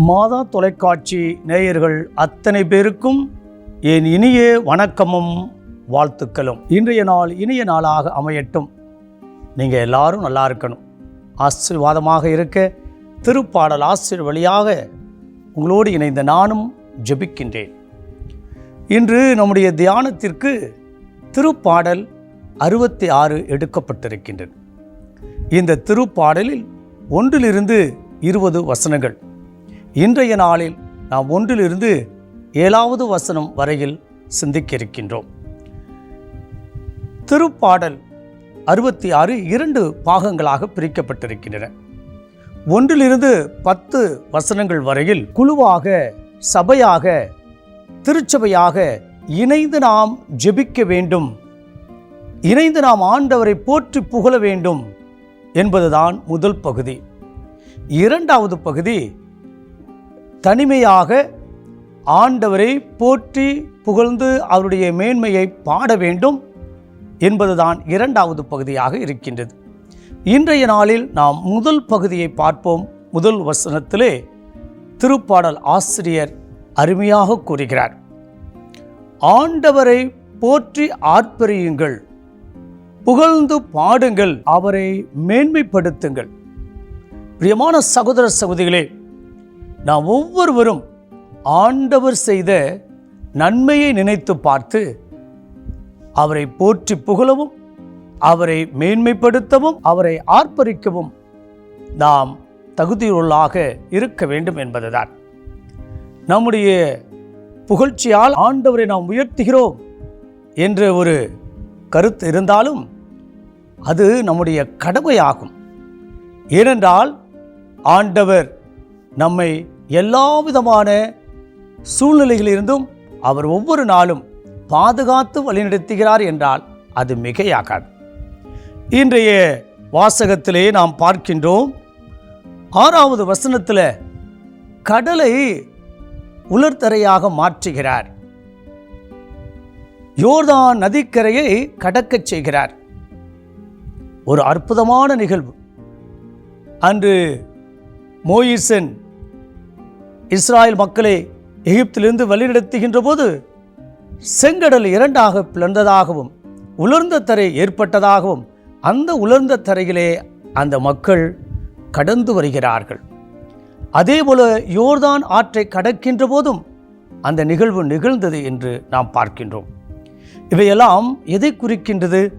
மாதா தொலைக்காட்சி நேயர்கள் அத்தனை பேருக்கும் என் இனிய வணக்கமும் வாழ்த்துக்களும். இன்றைய நாள் இனிய நாளாக அமையட்டும். நீங்கள் எல்லாரும் நல்லா இருக்கணும். ஆசீர்வாதமாக இருக்க திருப்பாடல் ஆசிரியர் வழியாக உங்களோடு இணைந்த நானும் ஜெபிக்கின்றேன். இன்று நம்முடைய தியானத்திற்கு திருப்பாடல் அறுபத்தி ஆறு எடுக்கப்பட்டிருக்கின்றது. இந்த திருப்பாடலில் ஒன்றிலிருந்து இருபது வசனங்கள். இன்றைய நாளில் நாம் ஒன்றிலிருந்து ஏழாவது வசனம் வரையில் சிந்திக்க இருக்கின்றோம் திருப்பாடல் அறுபத்தி ஆறு இரண்டு பாகங்களாக பிரிக்கப்பட்டிருக்கின்றன. ஒன்றிலிருந்து பத்து வசனங்கள் வரையில் குழுவாக சபையாக திருச்சபையாக இணைந்து நாம் ஜெபிக்க வேண்டும். இணைந்து நாம் ஆண்டவரை போற்றி புகழ வேண்டும் என்பதுதான் முதல் பகுதி. இரண்டாவது பகுதி தனிமையாக ஆண்டவரை போற்றி புகழ்ந்து அவருடைய மேன்மையை பாட வேண்டும் என்பதுதான் இரண்டாவது பகுதியாக இருக்கின்றது. இன்றைய நாளில் நாம் முதல் பகுதியை பார்ப்போம். முதல் வசனத்திலே திருப்பாடல் ஆசிரியர் அருமையாக கூறுகிறார். ஆண்டவரை போற்றி ஆர்ப்பரியுங்கள். புகழ்ந்து பாடுங்கள். அவரை மேன்மைப்படுத்துங்கள். பிரியமான சகோதர சகோதரிகளே நாம் ஒவ்வொருவரும் ஆண்டவர் செய்த நன்மையை நினைத்து பார்த்து அவரை போற்றி புகழவும் அவரை மேன்மைப்படுத்தவும் அவரை ஆர்ப்பரிக்கவும் நாம் தகுதியுள்ளாக இருக்க வேண்டும் என்பதுதான். நம்முடைய புகழ்ச்சியால் ஆண்டவரை நாம் உயர்த்துகிறோம் என்ற ஒரு கருத்து இருந்தாலும் அது நம்முடைய கடமையாகும். ஏனென்றால் ஆண்டவர் நம்மை எல்லா விதமான சூழ்நிலைகளிலிருந்தும் அவர் ஒவ்வொரு நாளும் பாதுகாத்து வழிநடத்துகிறார் என்றால் அது மிகையாகாது. இன்றைய வாசகத்திலே நாம் பார்க்கின்றோம் ஆறாவது வசனத்தில் கடலை உலர்தரையாக மாற்றுகிறார். யோர்தான் நதிக்கரையை கடக்கச் செய்கிறார். ஒரு அற்புதமான நிகழ்வு. அன்று மோயிசன் இஸ்ராயல் மக்களை எகிப்திலிருந்து வழிநடத்துகின்ற போது செங்கடல் இரண்டாக பிளந்ததாகவும் உலர்ந்த தரை ஏற்பட்டதாகவும் அந்த உலர்ந்த தரையிலே அந்த மக்கள் கடந்து வருகிறார்கள். அதேபோல யோர்தான் ஆற்றை கடக்கின்ற போதும் அந்த நிகழ்வு நிகழ்ந்தது என்று நாம் பார்க்கின்றோம். இவையெல்லாம் எதை குறிக்கின்றது?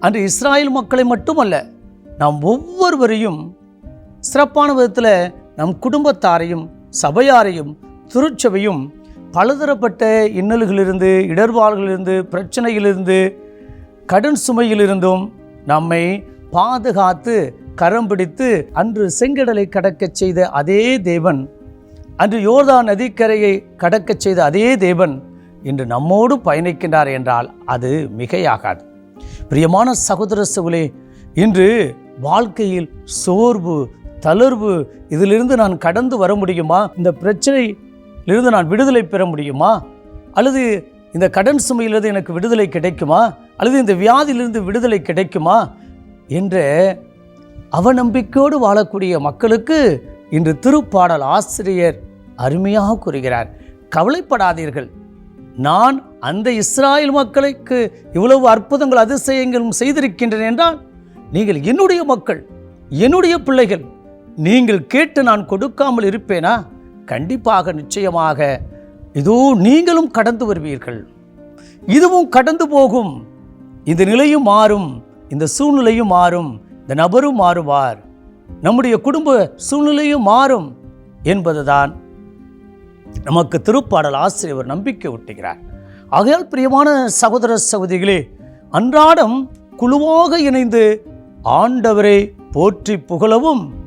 அன்று இஸ்ராயல் மக்களை மட்டுமல்ல நாம் ஒவ்வொருவரையும் சிறப்பான விதத்தில் நம் குடும்பத்தாரையும் சபையாரையும் திருச்சபையும் பலதரப்பட்ட இன்னல்களிலிருந்து இடர்பாடுகளிலிருந்து பிரச்சனையிலிருந்து கடன் சுமையிலிருந்தும் நம்மை பாதுகாத்து கரம் பிடித்து அன்று செங்கடலை கடக்கச் செய்த அதே தேவன் அன்று யோர்தான் நதிக்கரையை கடக்கச் செய்த அதே தேவன் இன்று நம்மோடு பயணிக்கின்றார் என்றால் அது மிகையாகாது. பிரியமான சகோதர சகுலே இன்று வாழ்க்கையில் சோர்வு தளர்வு இதிலிருந்து நான் கடந்து வர முடியுமா? இந்த பிரச்சனையிலிருந்து நான் விடுதலை பெற முடியுமா? அல்லது இந்த கடன் சுமையிலிருந்து எனக்கு விடுதலை கிடைக்குமா? அல்லது இந்த வியாதியிலிருந்து விடுதலை கிடைக்குமா? என்ற அவநம்பிக்கையோடு வாழக்கூடிய மக்களுக்கு இன்று திருப்பாடல் ஆசிரியர் அருமையாக கூறுகிறார். கவலைப்படாதீர்கள். நான் அந்த இஸ்ராயல் மக்களுக்கு இவ்வளவு அற்புதங்கள் அதிசயங்களும் செய்திருக்கின்றன என்றால் நீங்கள் என்னுடைய மக்கள் என்னுடைய பிள்ளைகள் நீங்கள் கேட்டு நான் கொடுக்காமல் இருப்பேனா? கண்டிப்பாக நிச்சயமாக. இதோ நீங்களும் கடந்து வருவீர்கள். இதுவும் கடந்து போகும். இந்த நிலையும் மாறும். இந்த சூழ்நிலையும் மாறும். இந்த நபரும் மாறுவார். நம்முடைய குடும்ப சூழ்நிலையும் மாறும் என்பதுதான் நமக்கு திருப்பாடல் ஆசிரியர் நம்பிக்கை ஊட்டுகிறார். ஆகையால் பிரியமான சகோதர சகோதரிகளே அன்றாடம் குழுவாக இணைந்து ஆண்டவரை போற்றி புகழவும்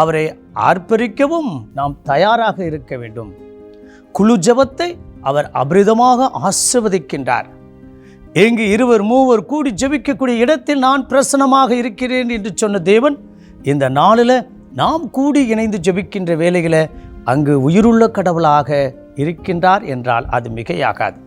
அவரை ஆர்ப்பரிக்கவும் நாம் தயாராக இருக்க வேண்டும். குழு ஜெபத்தை அவர் அபரிதமாக ஆசிர்வதிக்கின்றார். எங்கு இருவர் மூவர் கூடி ஜெபிக்கக்கூடிய இடத்தில் நான் பிரசனமாக இருக்கிறேன் என்று சொன்ன தேவன் இந்த நாளில் நாம் கூடி இணைந்து ஜெபிக்கின்ற வேலைகளை அங்கு உயிருள்ள கடவுளாக இருக்கின்றார் என்றால் அது மிகையாகாது.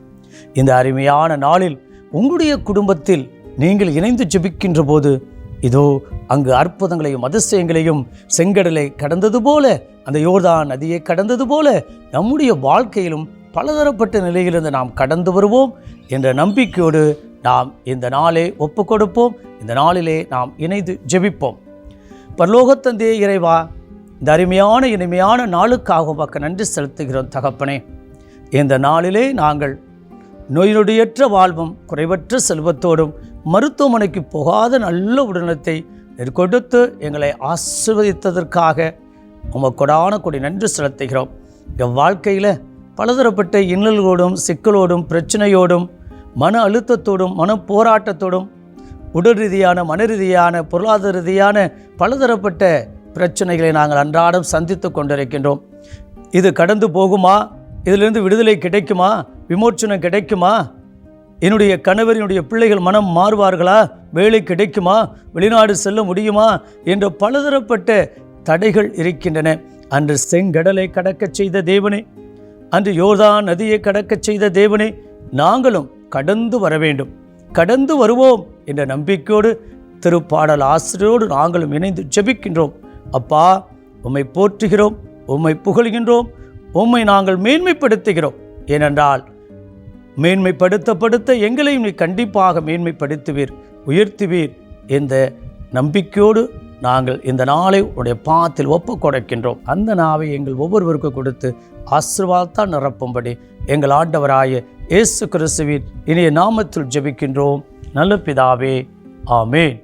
இந்த அருமையான நாளில் உங்களுடைய குடும்பத்தில் நீங்கள் இணைந்து ஜபிக்கின்ற போது இதோ அங்கு அற்புதங்களையும் அதிசயங்களையும் செங்கடலை கடந்தது போல அந்த யோர்தான் நதியை கடந்தது போல நம்முடைய வாழ்க்கையிலும் பலதரப்பட்ட நிலையிலிருந்து நாம் கடந்து வருவோம் என்ற நம்பிக்கையோடு நாம் இந்த நாளே ஒப்பு கொடுப்போம் இந்த நாளிலே நாம் இணைந்து ஜெபிப்போம். பரலோகத்தந்தே இறைவா இந்த அருமையான இனிமையான நாளுக்காக உமக்கு நன்றி செலுத்துகிறோம் தகப்பனே. இந்த நாளிலே நாங்கள் நோய் நொடியற்ற வாழ்வும் குறைவற்ற செல்வத்தோடும் மருத்துவமனைக்கு போகாத நல்ல உடனத்தை கொடுத்து எங்களை ஆசிர்வதித்ததற்காக உமக்கொடான கொடி நன்றி செலுத்துகிறோம். என் வாழ்க்கையில் பலதரப்பட்ட இன்னல்களோடும் சிக்கலோடும் பிரச்சனையோடும் மன அழுத்தத்தோடும் மன போராட்டத்தோடும் உடல் ரீதியான மன ரீதியான பொருளாதார ரீதியான பலதரப்பட்ட பிரச்சனைகளை நாங்கள் அன்றாடம் சந்தித்து கொண்டிருக்கின்றோம். இது கடந்து போகுமா? இதிலிருந்து விடுதலை கிடைக்குமா? விமோச்சனம் கிடைக்குமா? என்னுடைய கணவர் என்னுடைய பிள்ளைகள் மனம் மாறுவார்களா? வேலை கிடைக்குமா? வெளிநாடு செல்ல முடியுமா? என்ற பலதரப்பட்ட தடைகள் இருக்கின்றன. அன்று செங்கடலை கடக்கச் செய்த தேவனே அன்று யோர்தான் நதியை கடக்கச் செய்த தேவனே நாங்களும் கடந்து வர வேண்டும். கடந்து வருவோம் என்ற நம்பிக்கையோடு திருப்பாடல் ஆசிரியரோடு நாங்களும் இணைந்து ஜெபிக்கின்றோம். அப்பா உம்மை போற்றுகிறோம் உம்மை புகழ்கின்றோம். உம்மை நாங்கள் மேன்மைப்படுத்துகிறோம். ஏனென்றால் மேன்மைப்படுத்தப்படுத்த எங்களையும் நீ கண்டிப்பாக மேன்மைப்படுத்துவீர் உயர்த்துவீர் என்ற நம்பிக்கையோடு நாங்கள் இந்த நாளை உடைய பாத்தில் ஒப்பு கொடுக்கின்றோம் அந்த நாவை எங்கள் ஒவ்வொருவருக்கும் கொடுத்து ஆசிர்வாதத்தால் நிரப்பும்படி எங்கள் ஆண்டவராய இயேசு கிறிஸ்துவின் இனிய நாமத்தில் ஜெபிக்கின்றோம். நல்ல பிதாவே ஆமேன்.